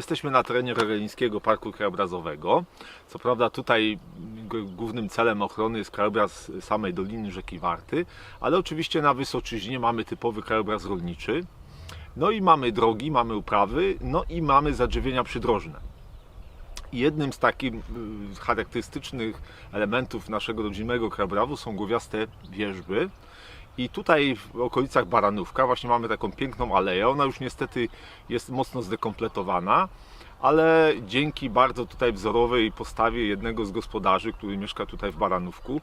Jesteśmy na terenie Rogelińskiego Parku Krajobrazowego. Co prawda tutaj głównym celem ochrony jest krajobraz samej Doliny Rzeki Warty, ale oczywiście na Wysoczyźnie mamy typowy krajobraz rolniczy. No i mamy drogi, mamy uprawy, no i mamy zadrzewienia przydrożne. Jednym z takich y, charakterystycznych elementów naszego rodzimego krajobrazu są głowiaste wierzby. I tutaj w okolicach Baranówka właśnie mamy taką piękną aleję. Ona już niestety jest mocno zdekompletowana, ale dzięki bardzo tutaj wzorowej postawie jednego z gospodarzy, który mieszka tutaj w Baranówku,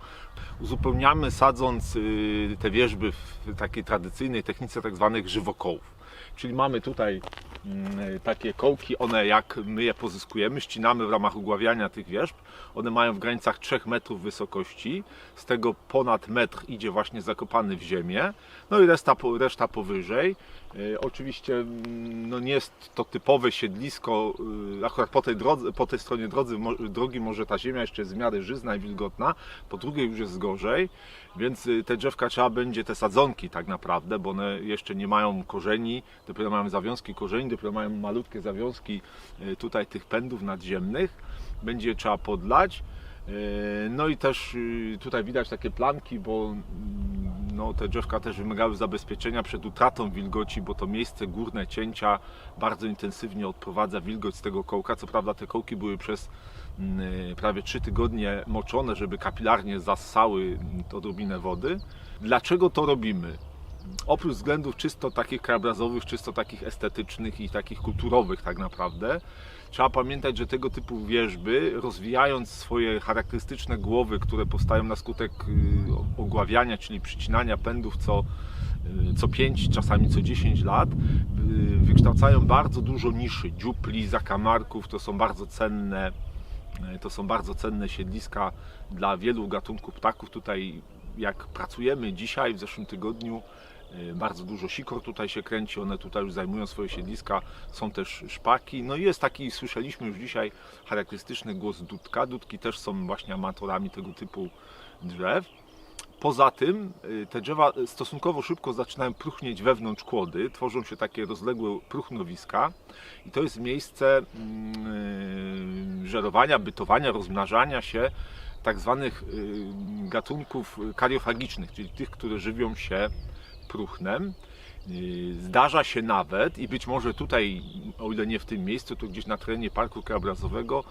uzupełniamy sadząc y, te wierzby w takiej tradycyjnej technice tak zwanych żywokołów. Czyli mamy tutaj mm, takie kołki, one jak my je pozyskujemy, ścinamy w ramach ugławiania tych wierzb. One mają w granicach 3 metrów wysokości, z tego ponad metr idzie właśnie zakopany w ziemię, no i reszta, reszta powyżej. E, Oczywiście mm, no nie jest to typowe siedlisko, y, akurat po tej, drodze, po tej stronie drodzy, drogi może ta ziemia jeszcze jest w miarę żyzna i wilgotna, po drugiej już jest gorzej, więc y, te drzewka trzeba będzie, te sadzonki tak naprawdę, bo one jeszcze nie mają korzeni, dopiero mają zawiązki korzeni, dopiero mają malutkie zawiązki y, tutaj tych pędów nadziemnych, będzie trzeba podlać. Y, No i też y, tutaj widać takie planki, bo mm, no, te drzewka też wymagały zabezpieczenia przed utratą wilgoci, bo to miejsce górne cięcia bardzo intensywnie odprowadza wilgoć z tego kołka. Co prawda te kołki były przez mm, prawie 3 tygodnie moczone, żeby kapilarnie zassały mm, odrobinę wody. Dlaczego to robimy? Oprócz względów czysto takich krajobrazowych, czysto takich estetycznych i takich kulturowych tak naprawdę, trzeba pamiętać, że tego typu wierzby, rozwijając swoje charakterystyczne głowy, które powstają na skutek y, ogławiania, czyli przycinania pędów co, y, co 5, czasami co 10 lat, y, wykształcają bardzo dużo niszy, dziupli, zakamarków, to są bardzo cenne to są bardzo cenne siedliska dla wielu gatunków ptaków. Tutaj, jak pracujemy dzisiaj, w zeszłym tygodniu, bardzo dużo sikor tutaj się kręci, one tutaj już zajmują swoje siedliska. Są też szpaki. No i jest taki, słyszeliśmy już dzisiaj, charakterystyczny głos dudka. Dudki też są właśnie amatorami tego typu drzew. Poza tym y, te drzewa stosunkowo szybko zaczynają próchnieć wewnątrz kłody, tworzą się takie rozległe próchnowiska i to jest miejsce mm, y, żerowania, bytowania, rozmnażania się tak zwanych y, gatunków kariofagicznych, czyli tych, które żywią się próchnem. Y, Zdarza się nawet i być może tutaj, o ile nie w tym miejscu, to gdzieś na terenie parku krajobrazowego,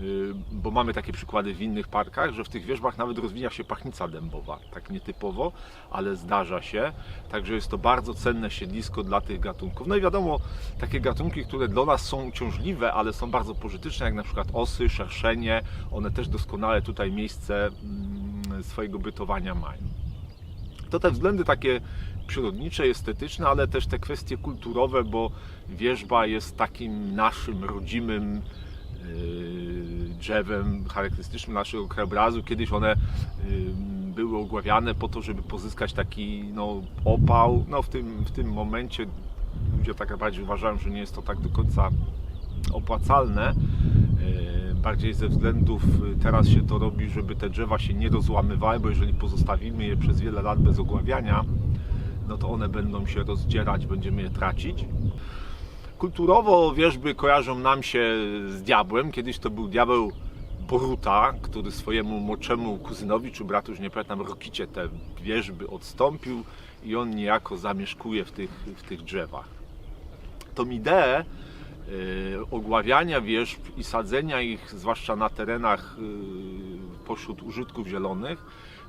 y, bo mamy takie przykłady w innych parkach, że w tych wierzbach nawet rozwija się pachnica dębowa, tak nietypowo, ale zdarza się. Także jest to bardzo cenne siedlisko dla tych gatunków. No i wiadomo, takie gatunki, które dla nas są uciążliwe, ale są bardzo pożyteczne, jak na przykład osy, szerszenie, one też doskonale tutaj miejsce mm, swojego bytowania mają. To te względy takie przyrodnicze, estetyczne, ale też te kwestie kulturowe, bo wierzba jest takim naszym rodzimym yy, drzewem charakterystycznym naszego krajobrazu. Kiedyś one yy, były ogławiane po to, żeby pozyskać taki no, opał. No, w, tym, w tym momencie ludzie tak bardziej uważają, że nie jest to tak do końca opłacalne. Bardziej ze względów yy, teraz się to robi, żeby te drzewa się nie rozłamywały, bo jeżeli pozostawimy je przez wiele lat bez ogławiania, no to one będą się rozdzierać, będziemy je tracić. Kulturowo wierzby kojarzą nam się z diabłem. Kiedyś to był diabeł Boruta, który swojemu młodszemu kuzynowi czy bratu, już nie pamiętam, Rokicie te wierzby odstąpił i on niejako zamieszkuje w tych, w tych drzewach. Tą ideę ogławiania wierzb i sadzenia ich, zwłaszcza na terenach e, pośród użytków zielonych,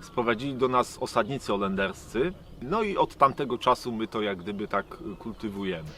sprowadzili do nas osadnicy holenderscy. No i od tamtego czasu my to jak gdyby tak kultywujemy.